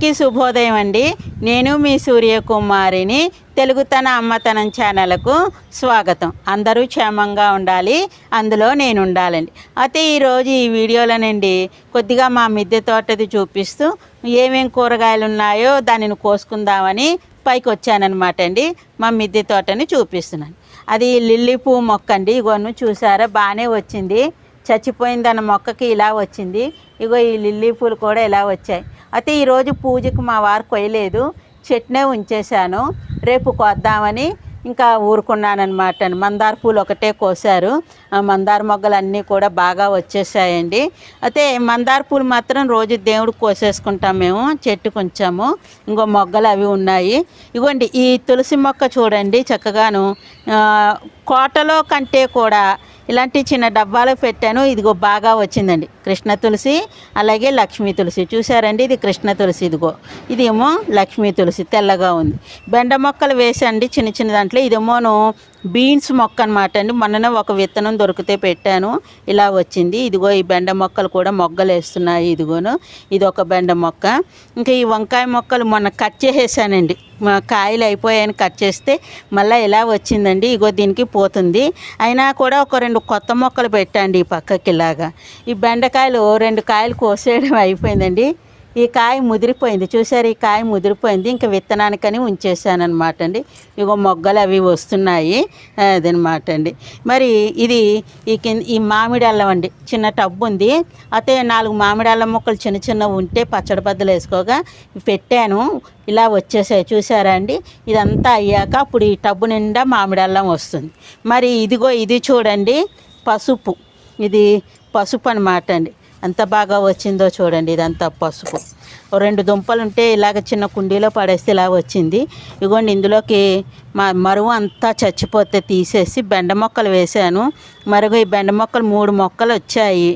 అందరికీ శుభోదయం అండి. నేను మీ సూర్యకుమారిని తెలుగుతన అమ్మతనం ఛానల్కు స్వాగతం. అందరూ క్షేమంగా ఉండాలి. అందులో నేను ఉండాలండి. అయితే ఈరోజు ఈ వీడియోలోనండి కొద్దిగా మా మిద్దె తోటది చూపిస్తూ ఏమేం కూరగాయలు ఉన్నాయో దానిని కోసుకుందామని పైకి వచ్చానమాట అండి. మా మిద్దె తోటని చూపిస్తున్నాను. అది లిల్లీ పువ్వు మొక్క అండి ఇగోను చూసారా? బాగానే వచ్చింది. చచ్చిపోయిందన్న మొక్కకి ఇలా వచ్చింది. ఇగో ఈ లిల్లీ పూలు కూడా ఇలా వచ్చాయి. అయితే ఈరోజు పూజకు మా వారు కొయ్యలేదు. చెట్నే ఉంచేశాను. రేపు కొద్దామని ఇంకా ఊరుకున్నానమాట మందార పూలు ఒకటే కోసారు ఆ మందార మొగ్గలు అన్నీ కూడా బాగా వచ్చేసాయండి. అయితే మందార పూలు మాత్రం రోజు దేవుడు కోసేసుకుంటాం మేము. చెట్టు కొంచెము. ఇంకో మొగ్గలు అవి ఉన్నాయి. ఇగోండి ఈ తులసి మొక్క చూడండి చక్కగాను. కోటలో కంటే కూడా ఇలాంటి చిన్న డబ్బాలో పెట్టాను. ఇదిగో బాగా వచ్చిందండి. కృష్ణ తులసి అలాగే లక్ష్మీ తులసి. చూసారండి ఇది కృష్ణ తులసి ఇదిగో. ఇదేమో లక్ష్మీ తులసి. తెల్లగా ఉంది. బెండ మొక్కలు వేసండి. చిన్న చిన్న దాంట్లో. ఇదేమోను బీన్స్ మొక్క అనమాట అండి. మొన్ననే ఒక విత్తనం దొరికితే పెట్టాను. ఇలా వచ్చింది. ఇదిగో ఈ బెండ మొక్కలు కూడా మొగ్గలు వేస్తున్నాయి ఇదిగోను. ఇది ఒక బెండ మొక్క. ఇంకా ఈ వంకాయ మొక్కలు మొన్న కట్ చేసేసానండి. మా కాయలు అయిపోయాయని కట్ చేస్తే మళ్ళీ ఇలా వచ్చిందండి. ఇగో దీనికి పోతుంది. అయినా కూడా ఒక రెండు కొత్త మొక్కలు పెట్టండి ఈ పక్కకి ఇలాగా. ఈ బెండకాయలు రెండు కాయలు కోసేయడం అయిపోయిందండి. ఈ కాయ ముదిరిపోయింది. చూసారు ఈ కాయ ముదిరిపోయింది. ఇంకా విత్తనానికని ఉంచేసాను అనమాట అండి ఇగో మొగ్గలు అవి వస్తున్నాయి. అదనమాట అండి మరి ఇది ఈ కింద ఈ మామిడి అల్లం అండి. చిన్న టబ్బు ఉంది. అయితే నాలుగు మామిడి అల్లం మొక్కలు చిన్న చిన్న ఉంటే పచ్చడి బద్దలు వేసుకోగా పెట్టాను. ఇలా వచ్చేసాయి. చూసారా అండి? ఇదంతా అయ్యాక అప్పుడు ఈ టబ్బు నిండా మామిడి అల్లం వస్తుంది. మరి ఇదిగో ఇది చూడండి. పసుపు. ఇది పసుపు అనమాట అండి ఎంత బాగా వచ్చిందో చూడండి ఇదంతా పసుపు. రెండు దుంపలు ఉంటే ఇలాగ చిన్న కుండీలో పడేస్తే ఇలా వచ్చింది. ఇగోండి ఇందులోకి మా మరువు అంతా చచ్చిపోతే తీసేసి బెండ మొక్కలు వేసాను మరుగు ఈ బెండ మొక్కలు మూడు మొక్కలు వచ్చాయి.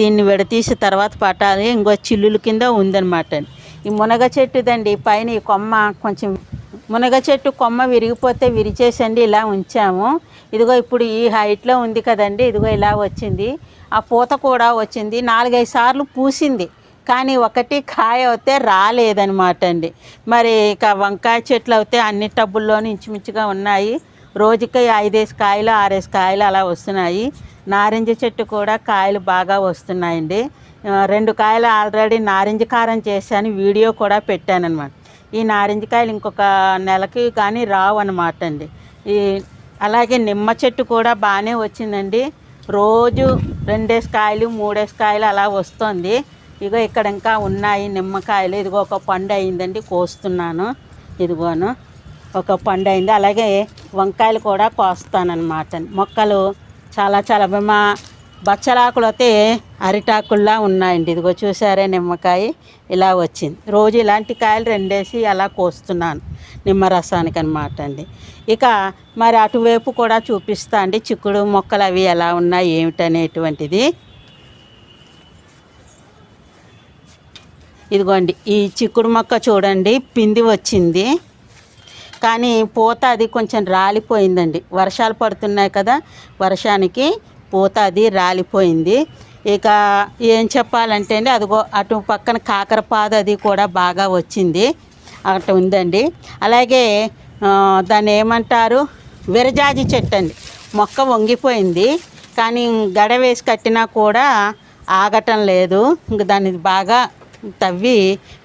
దీన్ని విడతీసి తర్వాత పట్టాలి. ఇంకో చిల్లుల కింద ఉందన్నమాట. ఈ మునగ చెట్టుదండి పైన ఈ కొమ్మ కొంచెం మునగ చెట్టు కొమ్మ విరిగిపోతే విరిచేసండి ఇలా ఉంచాము. ఇదిగో ఇప్పుడు ఈ హైట్లో ఉంది కదండి ఇదిగో ఇలా వచ్చింది. ఆ పూత కూడా వచ్చింది. నాలుగైదు సార్లు పూసింది. కానీ ఒకటి కాయ అయితే రాలేదనమాట అండి. మరి ఇక వంకాయ చెట్లు అయితే అన్ని టబ్బుల్లోనూ ఇంచుమించుగా ఉన్నాయి. రోజుకి ఐదేసి కాయలు ఆరేసి కాయలు అలా వస్తున్నాయి. నారింజ చెట్టు కూడా కాయలు బాగా వస్తున్నాయండి. రెండు కాయలు ఆల్రెడీ నారింజ కారం చేశాను వీడియో కూడా పెట్టాను అనమాట ఈ నారింజ కాయలు ఇంకొక నెలకి కానీ రావు అనమాట అండి ఈ అలాగే నిమ్మ చెట్టు కూడా బాగానే వచ్చిందండి. రోజు రెండేసి కాయలు మూడేసి కాయలు అలా వస్తుంది. ఇగో ఇక్కడ ఇంకా ఉన్నాయి నిమ్మకాయలు. ఇదిగో ఒక పండు అయిందండి కోస్తున్నాను. ఇదిగోను ఒక పండు అయింది. అలాగే వంకాయలు కూడా కోస్తానమాట మొక్కలు చాలా చాలా మా బచ్చలాకులు అయితే అరిటాకుల్లా ఉన్నాయండి. ఇదిగో చూసారే నిమ్మకాయ ఇలా వచ్చింది. రోజు ఇలాంటి కాయలు రెండేసి అలా కోస్తున్నాను నిమ్మరసానికి అనమాట అండి. ఇక మరి అటువైపు కూడా చూపిస్తా అండి. చిక్కుడు మొక్కలు అవి ఎలా ఉన్నాయి ఏమిటనేటువంటిది. ఇదిగోండి ఈ చిక్కుడు మొక్క చూడండి పిండి వచ్చింది. కానీ పూత అది కొంచెం రాలిపోయిందండి. వర్షాలు పడుతున్నాయి కదా వర్షానికి పూత అది రాలిపోయింది. ఇక ఏం చెప్పాలంటే అండి అదిగో అటు పక్కన కాకరపాదు అది కూడా బాగా వచ్చింది. అటు ఉందండి. అలాగే దాన్ని ఏమంటారు? విరజాజి చెట్టు అండి. మొక్క వంగిపోయింది. కానీ గడ వేసి కట్టినా కూడా ఆగటం లేదు. ఇంక దాన్ని బాగా తవ్వి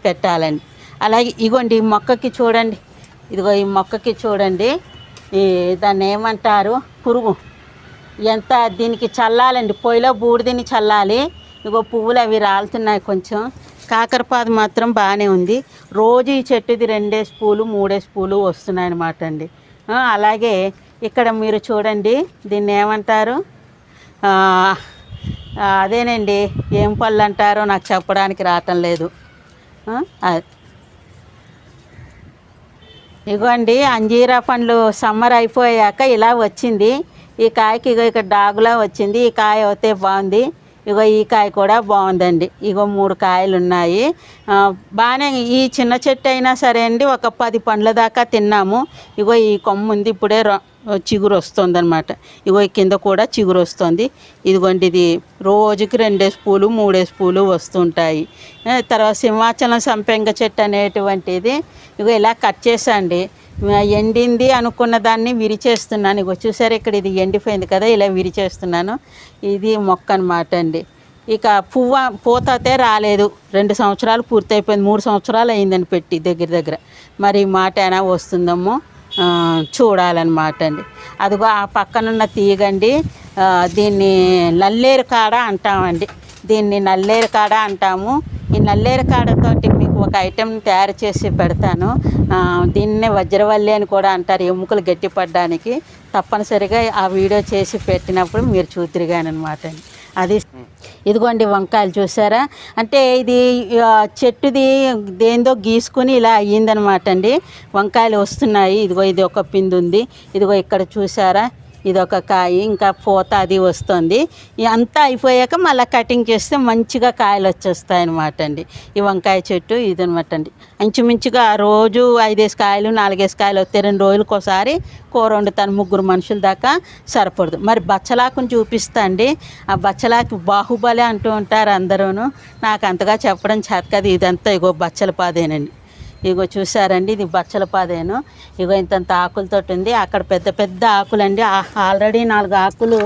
పెట్టాలండి. అలాగే ఇగోండి ఈ మొక్కకి చూడండి. ఇదిగో ఈ మొక్కకి చూడండి. ఈ దాన్ని ఏమంటారు? పురుగు. ఎంత దీనికి చల్లాలండి? పొయ్యిలో బూడిదని చల్లాలి. ఇగో పువ్వులు అవి రాలుతున్నాయి కొంచెం. కాకరపాదు మాత్రం బాగానే ఉంది. రోజు ఈ చెట్టుది రెండేసి పూలు మూడేసి పూలు వస్తున్నాయి అనమాట అండి అలాగే ఇక్కడ మీరు చూడండి దీన్ని ఏమంటారు? అదేనండి ఏం పళ్ళు అంటారో నాకు చెప్పడానికి రావటం లేదు. ఇగో అండి ఇగోండి అంజీరా పండ్లు సమ్మర్ అయిపోయాక ఇలా వచ్చింది. ఈ కాయకి ఇగో ఇక్కడ డాగులా వచ్చింది. ఈ కాయ అయితే బాగుంది. ఇగో ఈ కాయ కూడా బాగుందండి. ఇగో మూడు కాయలు ఉన్నాయి. బాగానే ఈ చిన్న చెట్టు అయినా సరే అండి ఒక పది పండ్ల దాకా తిన్నాము. ఇగో ఈ కొమ్మ ఉంది ఇప్పుడే రొ- చిగురు వస్తుంది అనమాట ఇగో కింద కూడా చిగురు వస్తుంది. ఇదిగోండి ఇది రోజుకి రెండేసి పూలు మూడేసి పూలు వస్తుంటాయి. తర్వాత సింహాచలం సంపెంగ చెట్టు అనేటువంటిది. ఇగో ఇలా కట్ చేసండి ఎండింది అనుకున్న దాన్ని విరిచేస్తున్నాను. ఇక చూసారు ఇక్కడ ఇది ఎండిపోయింది కదా ఇలా విరిచేస్తున్నాను. ఇది మొక్క అనమాట అండి. ఇక పువ్వ పూత అయితే రాలేదు. రెండు సంవత్సరాలు పూర్తయిపోయింది. మూడు సంవత్సరాలు అయిందని పెట్టి దగ్గర దగ్గర. మరి ఈ మాట అయినా వస్తుందేమో చూడాలన్నమాట అండి. అదిగో ఆ పక్కనున్న తీగండి. దీన్ని నల్లేరు కాడ అంటామండి. దీన్ని నల్లేరు కాడ అంటాము. ఈ నల్లేరు కాడతోటి ఒక ఐటెం తయారు చేసి పెడతాను. దీన్నే వజ్రవల్లి అని కూడా అంటారు. ఎముకలు గట్టిపడడానికి తప్పనిసరిగా ఆ వీడియో చేసి పెట్టినప్పుడు మీరు చూతిరిగానమాట అది ఇదిగోండి వంకాయలు చూసారా? అంటే ఇది చెట్టుది దేందో గీసుకుని ఇలా అయ్యిందనమాట అండి. వంకాయలు వస్తున్నాయి. ఇదిగో ఇది ఒక పిండి ఉంది ఇదిగో ఇక్కడ చూసారా? ఇదొక కాయ ఇంకా పూత అది వస్తుంది. అంతా అయిపోయాక మళ్ళీ కటింగ్ చేస్తే మంచిగా కాయలు వచ్చేస్తాయి అనమాట అండి. ఈ వంకాయ చెట్టు ఇది అనమాట అండి. ఇంచుమించుగా రోజు ఐదేసి కాయలు నాలుగేసి కాయలు వస్తాయి రెండు రోజులకు ఒకసారి కూర వండుతాను ముగ్గురు మనుషుల దాకా సరిపడదు. మరి బచ్చలాకుని చూపిస్తా అండి. ఆ బచ్చలాకు బాహుబలి అంటూ ఉంటారు అందరూను. నాకు అంతగా చెప్పడం చేత కదా ఇదంతా ఇగో బచ్చల పాదేనండి. ఇగో చూసారండి ఇది బచ్చల పాదేను. ఇగో ఇంతంత ఆకులతో ఉంది. అక్కడ పెద్ద పెద్ద ఆకులండి. ఆల్రెడీ నాలుగు ఆకులు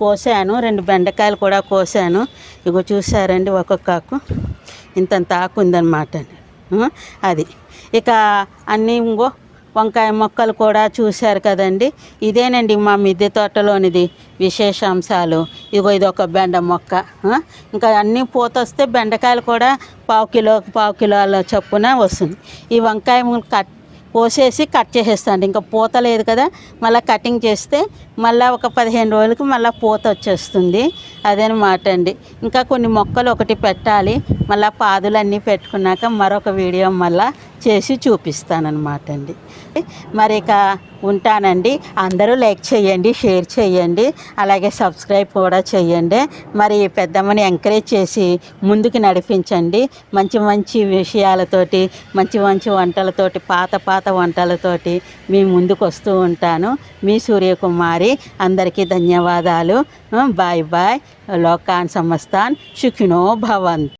కోసాను. రెండు బెండకాయలు కూడా కోసాను. ఇగో చూసారండి ఒక్కొక్క ఆకు. ఇంతంత ఆకు ఉందన్నమాట అండి. అది. ఇక అన్నీ ఇంకో వంకాయ మొక్కలు కూడా చూశారు కదండి. ఇదేనండి మా మిద్దె తోటలోనిది విశేషాంశాలు. ఇగో ఇది ఒక బెండ మొక్క. ఇంకా అన్నీ పూత వస్తే బెండకాయలు కూడా పావు కిలో పావు కిలోల చొప్పున వస్తుంది. ఈ వంకాయ కట్ కోసేసి కట్ చేసేస్తాను ఇంకా పూత లేదు కదా మళ్ళీ కటింగ్ చేస్తే మళ్ళీ ఒక పదిహేను రోజులకి మళ్ళీ పూత వచ్చేస్తుంది. అదనమాట అండి. ఇంకా కొన్ని మొక్కలు ఒకటి పెట్టాలి. మళ్ళీ పాదులన్నీ పెట్టుకున్నాక మరొక వీడియో మళ్ళీ చేసి చూపిస్తానమాట అండి. మరి ఇక ఉంటానండి. అందరూ లైక్ చేయండి షేర్ చేయండి. అలాగే సబ్స్క్రైబ్ కూడా చేయండి. మరి పెద్దమ్మని ఎంకరేజ్ చేసి ముందుకు నడిపించండి. మంచి మంచి విషయాలతోటి మంచి మంచి వంటలతోటి పాత పాత వంటలతోటి మీ ముందుకు వస్తూ ఉంటాను. మీ సూర్యకుమారి అందరికీ ధన్యవాదాలు. Bye bye. లోకాన్ సమస్తాన్. సుఖినో భవంత్.